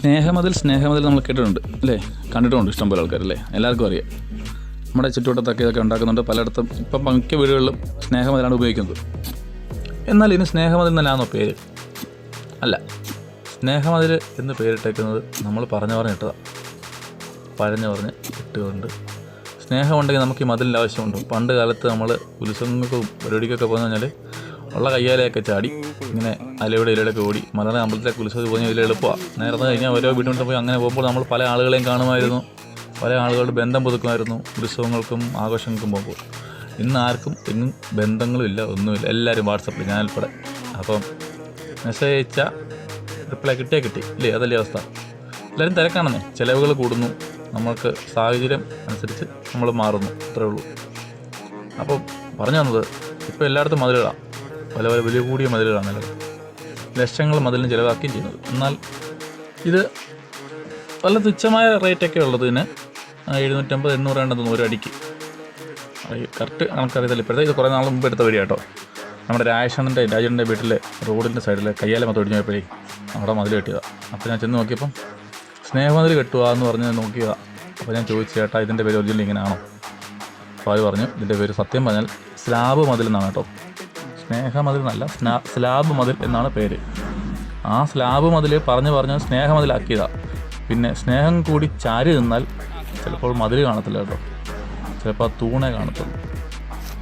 സ്നേഹമതിൽ സ്നേഹമതിൽ നമ്മൾ കേട്ടിട്ടുണ്ട് അല്ലേ? കണ്ടിട്ടുണ്ട് ഇഷ്ടംപോലെ ആൾക്കാർ അല്ലേ? എല്ലാവർക്കും അറിയാം. നമ്മുടെ ചുറ്റുവട്ടത്തൊക്കെ ഇതൊക്കെ ഉണ്ടാക്കുന്നുണ്ട്. പലയിടത്തും ഇപ്പം മിക്ക വീടുകളിലും സ്നേഹമതിലാണ് ഉപയോഗിക്കുന്നത്. എന്നാൽ ഇനി സ്നേഹമതിൽ എന്നല്ലാന്നോ പേര്? അല്ല. സ്നേഹമതിൽ എന്ന് പേരിട്ടേക്കുന്നത് നമ്മൾ പറഞ്ഞു പറഞ്ഞിട്ടതാണ് പറഞ്ഞു പറഞ്ഞ് ഇട്ടുകൊണ്ട്. സ്നേഹമുണ്ടെങ്കിൽ നമുക്ക് ഈ മതിലിന്റെ ആവശ്യമുണ്ട്. പണ്ട് കാലത്ത് നമ്മൾ ഉത്സവങ്ങൾക്കും പരിപാടിക്കൊക്കെ പോകുന്ന പറഞ്ഞാൽ ഉള്ള കയ്യാലെയൊക്കെ ചാടി ഇങ്ങനെ അലയുടെ ഇലയിലൊക്കെ ഓടി. മലയാള അമ്പലത്തിലെ ഉത്സവത്തിൽ പോകുന്ന വലിയ എളുപ്പമാണ് നേരത്തെ കഴിഞ്ഞാൽ ഓരോ വീട്ടിലോട്ട് പോയി അങ്ങനെ പോകുമ്പോൾ നമ്മൾ പല ആളുകളെയും കാണുമായിരുന്നു. പല ആളുകളുടെ ബന്ധം പുതുക്കുമായിരുന്നു ഉത്സവങ്ങൾക്കും ആഘോഷങ്ങൾക്കും പോകുമ്പോൾ. ഇന്ന് ആർക്കും എങ്ങും ബന്ധങ്ങളുമില്ല ഒന്നുമില്ല. എല്ലാവരും വാട്സപ്പിൽ ഞാൻ ഉൾപ്പെടെ. അപ്പം മെസ്സേജ് അയച്ചാൽ റിപ്ലൈ കിട്ടിയാൽ കിട്ടി. ഇല്ലേ? അതല്ലേ അവസ്ഥ. എല്ലാവരും തിരക്കാണെന്നേ. ചിലവുകൾ കൂടുന്നു. നമ്മൾക്ക് സാഹചര്യം അനുസരിച്ച് നമ്മൾ മാറുന്നു. അത്രേ ഉള്ളൂ. അപ്പം പറഞ്ഞു തന്നത് ഇപ്പോൾ എല്ലായിടത്തും മതിലുകളാണ് പല പല വലിയ കൂടിയ മതിലുകളാണ് നിലവിൽ ലക്ഷങ്ങൾ മതിലിന് ചിലവാക്കുകയും ചെയ്യുന്നത്. എന്നാൽ ഇത് പല തുച്ഛമായ റേറ്റൊക്കെ ഉള്ളതിന് എഴുന്നൂറ്റമ്പത് എണ്ണൂറ് വേണ്ടെന്ന് ഒരു അടിക്ക്. കറക്റ്റ് കണക്കറിയത്തില്ല ഇപ്പോഴത്തെ ഇത് കുറേ നാൾ മുമ്പ് എടുത്ത വരിക കേട്ടോ. നമ്മുടെ രാജേഷണ്ണന്റെ രാജേഷിന്റെ വീട്ടിലെ റോഡിന്റെ സൈഡിൽ കയ്യാലെ മൊത്തം ഒടിഞ്ഞു അവിടെ മതിൽ കെട്ടിയതാണ് അപ്പോൾ ഞാൻ ചെന്ന് നോക്കിയപ്പം സ്നേഹമതിൽ കെട്ടുക എന്ന് പറഞ്ഞ് നോക്കിയതാണ് അപ്പോൾ ഞാൻ ചോദിച്ചു ചേട്ടാ ഇതിന്റെ പേര് ഒറിജിനൽ ഇങ്ങനെയാണോ? അപ്പോൾ അവർ പറഞ്ഞു ഇതിന്റെ പേര് സത്യം പറഞ്ഞാൽ സ്ലാബ് മതിൽ എന്നാണ് കേട്ടോ. സ്നേഹമതിൽ എന്നല്ല സ്നാ സ്ലാബ് മതിൽ എന്നാണ് പേര്. ആ സ്ലാബ് മതിൽ പറഞ്ഞ് പറഞ്ഞ് സ്നേഹമതിലാക്കിയതാണ് പിന്നെ സ്നേഹം കൂടി ചാരി നിന്നാൽ ചിലപ്പോൾ മതിൽ കാണത്തില്ല കേട്ടോ. ചിലപ്പോൾ ആ തൂണേ കാണത്തുള്ളൂ.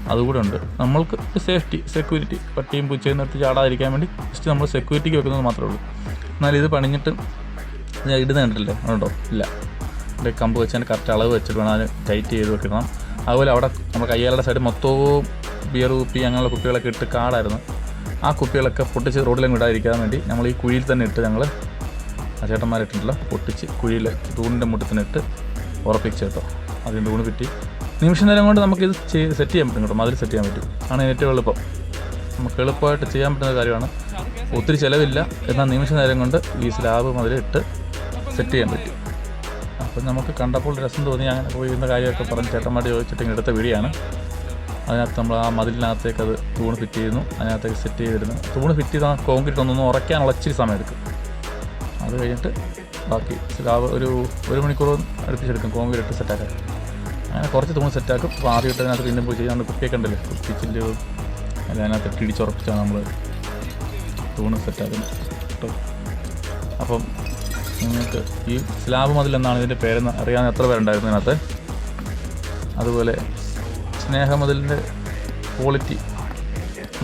അതുകൂടെ ഉണ്ട്. നമ്മൾക്ക് സേഫ്റ്റി സെക്യൂരിറ്റി പട്ടിയും പൂച്ചയും നിർത്തി ചാടാതിരിക്കാൻ വേണ്ടി ജസ്റ്റ് നമ്മൾ സെക്യൂരിറ്റിക്ക് വെക്കുന്നത് മാത്രമേ ഉള്ളൂ. എന്നാൽ ഇത് പണിഞ്ഞിട്ട് ഇടുന്ന അതുണ്ടോ? ഇല്ല. എന്റെ കമ്പ് വെച്ച് അതിന്റെ കറക്റ്റ് അളവ് വെച്ചിട്ട് വേണം അതിന് ടൈറ്റ് ചെയ്ത് വെക്കണം. അതുപോലെ അവിടെ നമ്മുടെ കയ്യാളുടെ സൈഡ് മൊത്തവും ബിയർ കുപ്പി അങ്ങനെയുള്ള കുപ്പികളൊക്കെ ഇട്ട് കാടായിരുന്നു. ആ കുപ്പികളൊക്കെ പൊട്ടിച്ച് റോഡിലും വിടാതിരിക്കാൻ വേണ്ടി നമ്മൾ ഈ കുഴിയിൽ തന്നെ ഇട്ട് ഞങ്ങൾ ആ പൊട്ടിച്ച് കുഴിയിൽ തൂണിന്റെ മുട്ടത്തിനിട്ട് ഉറപ്പിച്ച് കേട്ടോ. അതിന് തൂണ് കിട്ടി നിമിഷ നേരം കൊണ്ട് നമുക്കിത് സെറ്റ് ചെയ്യാൻ പറ്റും കേട്ടോ. മതിൽ സെറ്റ് ചെയ്യാൻ പറ്റും. ആണ് ഏറ്റവും എളുപ്പം. നമുക്ക് എളുപ്പമായിട്ട് ചെയ്യാൻ പറ്റുന്ന കാര്യമാണ്. ഒത്തിരി ചിലവില്ല. എന്നാൽ നിമിഷ നേരം കൊണ്ട് ഈ സ്ലാബ് മതിൽ ഇട്ട് സെറ്റ് ചെയ്യാൻ അപ്പം നമുക്ക് കണ്ടപ്പോൾ രസം തോന്നി അങ്ങനെ പോയി ഇരുന്ന കാര്യമൊക്കെ പറഞ്ഞ് ചേട്ടന്മാർ ചോദിച്ചിട്ട് ഇങ്ങനെ എടുത്ത വീടിയാണ് അതിനകത്ത് നമ്മൾ ആ മതിലിനകത്തേക്ക് അത് തൂണ് ഫിറ്റ് ചെയ്യുന്നു. അതിനകത്തേക്ക് സെറ്റ് ചെയ്തിരുന്നു. തൂണ് ഫിറ്റ് ചെയ്താൽ കോൺക്രീറ്റ് ഒന്നൊന്ന് ഉറയ്ക്കാനുള്ള ഇച്ചിരി സമയം എടുക്കും അത് കഴിഞ്ഞിട്ട് ബാക്കി സ്ലാബ് ഒരു ഒരു മണിക്കൂർ അടുപ്പിച്ചെടുക്കും കോൺക്രീറ്റ് ഇട്ട് സെറ്റാക്കാൻ അങ്ങനെ കുറച്ച് തൂണ് സെറ്റാക്കും അപ്പോൾ ആദ്യം ഇട്ട് അതിനകത്ത് പിന്നെ പോയി ചെയ്യാണ്ട് കുപ്പിയൊക്കെ ഉണ്ടല്ലോ? കുപ്പിച്ചിൽ അതിനകത്ത് കിടിച്ചുറപ്പിച്ചാണ് നമ്മൾ തൂണ് സെറ്റാക്കുന്നത് കേട്ടോ? അപ്പം നിങ്ങൾക്ക് ഈ സ്ലാബ് മതിൽ എന്നാണ് ഇതിന്റെ പേരെന്ന് അറിയാൻ എത്ര പേരുണ്ടായിരുന്നു ഇതിനകത്ത്? അതുപോലെ സ്നേഹമതിലിന്റെ ക്വാളിറ്റി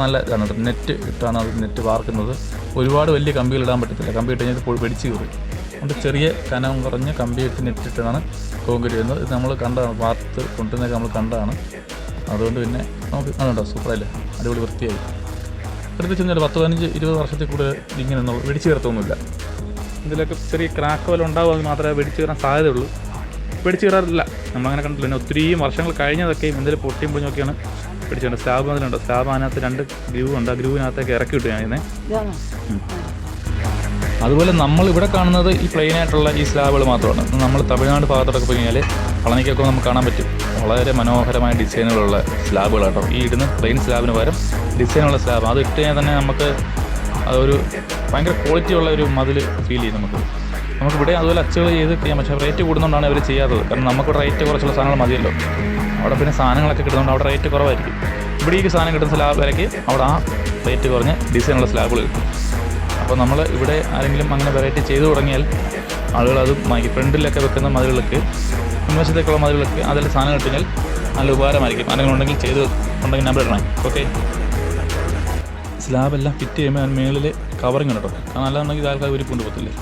നല്ല ഇതാണ് നെറ്റ് ഇട്ടാണ് അത് നെറ്റ് വാർക്കുന്നത്. ഒരുപാട് വലിയ കമ്പികൾ ഇടാൻ പറ്റത്തില്ല. കമ്പി ഇട്ട് കഴിഞ്ഞാൽ പോയി പിടിച്ച് കയറും. അതുകൊണ്ട് ചെറിയ കനം കുറഞ്ഞ് കമ്പി ഇട്ട് നെറ്റ് ഇട്ടാണ് കോൺക്രീറ്റ് ചെയ്യുന്നത് ഇത് നമ്മൾ കണ്ടതാണ് വാർത്ത് കൊണ്ടുവന്നൊക്കെ നമ്മൾ കണ്ടതാണ്. അതുകൊണ്ട് പിന്നെ നമുക്ക് അതുണ്ടോ സൂപ്പറല്ലേ അടിപൊളി വൃത്തിയായി. എടുത്ത് ചെന്നാൽ പത്ത് പതിനഞ്ച് ഇരുപത് വർഷത്തിൽ കൂടുതൽ ഇങ്ങനെ ഒന്നും വെടിച്ച് കയറത്തൊന്നുമില്ല. ഇതിലൊക്കെ ചെറിയ ക്രാക്ക് വല്ല ഉണ്ടാവുമെങ്കിൽ മാത്രമേ വെടിച്ച് കയറാൻ സാധ്യതയുള്ളൂ. വെടിച്ച് കയറാറില്ല. നമ്മളങ്ങനെ കണ്ടില്ല പിന്നെ ഒത്തിരിയും വർഷങ്ങൾ കഴിഞ്ഞതൊക്കെ എന്തെങ്കിലും പൊട്ടിയും പൊളിഞ്ഞൊക്കെയാണ് പിടിച്ചുകൊണ്ട് സ്റ്റാബ് അതിലുണ്ട്. സ്റ്റാബ് അതിനകത്ത് രണ്ട് ഗ്രൂ ഉണ്ട്. ആ ഗ്രൂവിനകത്തേക്ക് ഇറക്കി വിട്ടു ഞാൻ ഇതിനെ അതുപോലെ നമ്മൾ ഇവിടെ കാണുന്നത് ഈ പ്ലെയിൻ ആയിട്ടുള്ള ഈ സ്ലാബുകൾ മാത്രമാണ്. നമ്മൾ തമിഴ്നാട് ഭാഗത്തോട്ടൊക്കെ പോയി കഴിഞ്ഞാൽ പളനിക്കൊക്കെ നമുക്ക് കാണാൻ പറ്റും. വളരെ മനോഹരമായ ഡിസൈനുകളുള്ള സ്ലാബുകളാണ് കേട്ടോ ഈ ഇടുന്ന പ്ലെയിൻ സ്ലാബിന് പകരം ഡിസൈനുള്ള സ്ലാബ് അത് ഇട്ട് കഴിഞ്ഞാൽ തന്നെ നമുക്ക് അതൊരു ഭയങ്കര ക്വാളിറ്റി ഉള്ള ഒരു മതിൽ ഫീൽ ചെയ്യും നമുക്ക്. നമുക്ക് ഇവിടെ അതുപോലെ അച്ചുകൾ ചെയ്ത് ചെയ്യാം പക്ഷേ റേറ്റ് കൂടുന്നതുകൊണ്ടാണ് അവർ ചെയ്യാത്തത്. കാരണം നമുക്ക് റേറ്റ് കുറച്ചുള്ള സാധനങ്ങൾ മതിയല്ലോ. അവിടെ പിന്നെ സാധനങ്ങളൊക്കെ കിട്ടുന്നുണ്ട് അവിടെ റേറ്റ് കുറവായിരിക്കും. ഇവിടെ ഈ സാധനം കിട്ടുന്ന സ്ലാബ് വിലയ്ക്ക് അവിടെ ആ റേറ്റ് കുറഞ്ഞ് ഡിസൈനുള്ള സ്ലാബുകൾ കിട്ടും. അപ്പോൾ നമ്മൾ ഇവിടെ ആരെങ്കിലും അങ്ങനെ വെറൈറ്റി ചെയ്തു തുടങ്ങിയാൽ ആളുകൾ അത് ഈ ഫ്രണ്ടിലൊക്കെ വെക്കുന്ന മതിലുകൾക്ക് മുൻവശത്തേക്കുള്ള മതിലുകൾക്ക് അതിൽ സാധനം കിട്ടിയാൽ നല്ല ഉപകാരമായിരിക്കും. ആരെങ്കിലും ഉണ്ടെങ്കിൽ ചെയ്ത് ഉണ്ടെങ്കിൽ നമ്പർ ഇടണം ഓക്കെ സ്ലാബെല്ലാം ഫിറ്റ് ചെയ്യുമ്പോൾ അതിന് മേളിൽ കവറിങ് ഉണ്ട് കേട്ടോ. കാരണം അല്ലാന്നുണ്ടെങ്കിൽ ആൾക്കാർ ഒരു കൊണ്ട് പോകത്തില്ലേ?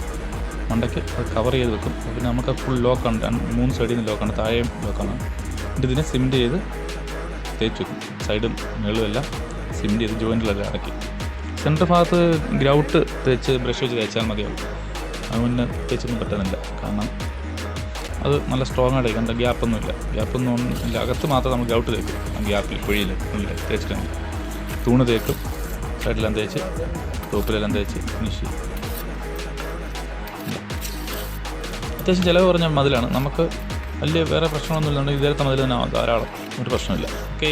മണ്ടയ്ക്ക് അത് കവർ ചെയ്ത് വെക്കും. പിന്നെ നമുക്ക് ഫുൾ ലോക്കാണ് രണ്ട് മൂന്ന് സൈഡിൽ നിന്ന് ലോക്കാണ് താഴെയും ലോക്കാണ് എന്നിട്ട് ഇതിനെ സിമെന്റ് ചെയ്ത് തേച്ച് വെക്കും. സൈഡും മേളും എല്ലാം സിമെന്റ് ചെയ്ത് ജോയിന്റിലെല്ലാം അടക്കി സെന്റർ ഭാഗത്ത് ഗ്രൗട്ട് തേച്ച് ബ്രഷ് വെച്ച് തേച്ചാൽ മതിയാവും. അത് മുന്നേ തേച്ചൊന്നും പറ്റുന്നില്ല കാരണം അത് നല്ല സ്ട്രോങ് ആയിട്ട് കണ്ട ഗ്യാപ്പൊന്നുമില്ല ഗ്യാപ്പൊന്നും ഇല്ല. അകത്ത് മാത്രം നമ്മൾ ഗ്രൗട്ട് തേക്കും. ഗ്യാപ്പിൽ കുഴിയിൽ ഉള്ളിൽ തേച്ചിട്ടുണ്ട്. തൂണ് തേക്കും. സൈഡിലെല്ലാം തേച്ച് ടോപ്പിലെല്ലാം തേച്ച് ഫിനിഷ് ചെയ്യും അത്യാവശ്യം ചിലവ് കുറഞ്ഞ മതിലാണ്. നമുക്ക് വലിയ വേറെ പ്രശ്നമൊന്നുമില്ല ഇതേ ഇതേത്തെ മതിൽ തന്നെ ധാരാളം. ഒരു പ്രശ്നമില്ല. ഓക്കെ